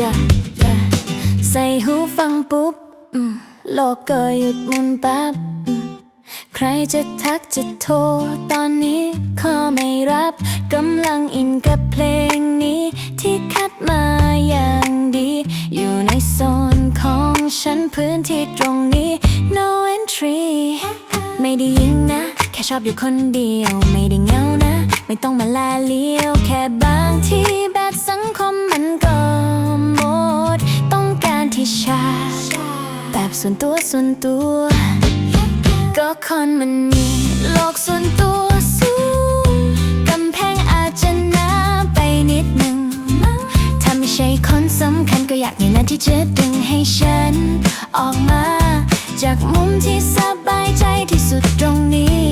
yeah, yeah. ใส่หูฟังปุ๊บโลกก็หยุดหมุนปั๊บใครจะทักจะโทร ตอนนี้ขอไม่รับกำลังอินกับเพลงนี้ ที่คัดมาอย่างดี อยู่ในโซนของฉันพื้นที่ตรงนี้ no entry ไม่ได้ยิงนะ แค่ชอบอยู่คนเดียว ไม่ได้เงานะ ไม่ต้องมาแลเลี้ยว แค่บางทีแบบสังคมมันก็ ส่วนตัวส่วนตัว ก็คนมันมีโลกส่วนตัวสูงกำแพงอาจจะหนาไปนิดหนึ่งถ้าไม่ใช่คนสำคัญก็อยากอย่างนั้นที่จะดึงให้ฉัน ออกมา จากมุมที่สบายใจที่สุดตรงนี้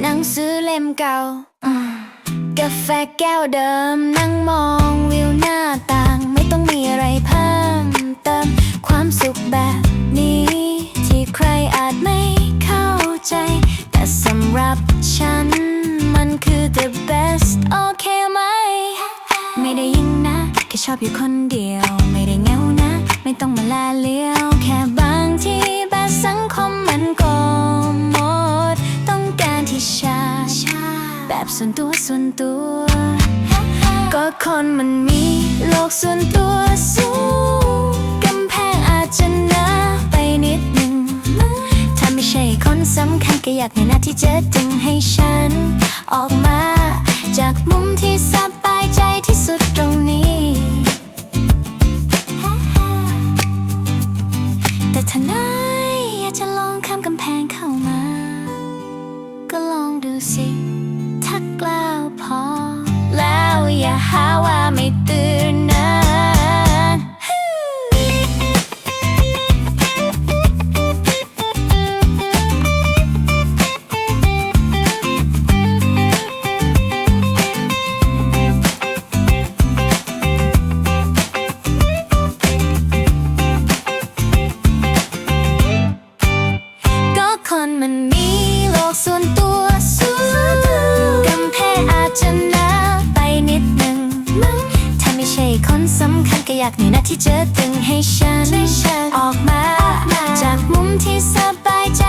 หนังสือเล่มเก่ากาแฟแก้วเดิมนั่งมองวิวหน้า อะไรเพิ่มเติมความสุขแบบนี้ ที่ใครอาจไม่เข้าใจ แต่สำหรับฉัน มันคือ the best โอเคไหม ไม่ได้ยิงนะ แค่ชอบอยู่คนเดียว ไม่ได้เหงานะ ไม่ต้องมาแลเลี้ยว แค่บางทีแบบสังคมมันก็หมด ต้องการที่ชาแบบส่วนตัวส่วนตัว ก็คนมันมี กส่วนตัวสูงกำแพงอาจจะหนาไปนิดหนึ่ง ถ้าไม่ใช่คนสำคัญก็อยากในหน้าที่จะดึงให้ฉัน ออกมา จากมุมที่สบายใจที่สุดตรงนี้ แต่ถ้านายอยากจะลองข้ามกำแพงเข้ามา ก็ลองดูสิ ถ้ากล้าวพอ แล้วอย่าหาว่าไม่ สำคัญก็อยากในหน้าที่จะดึงให้ฉัน ออกมา จากมุมที่สบายใจ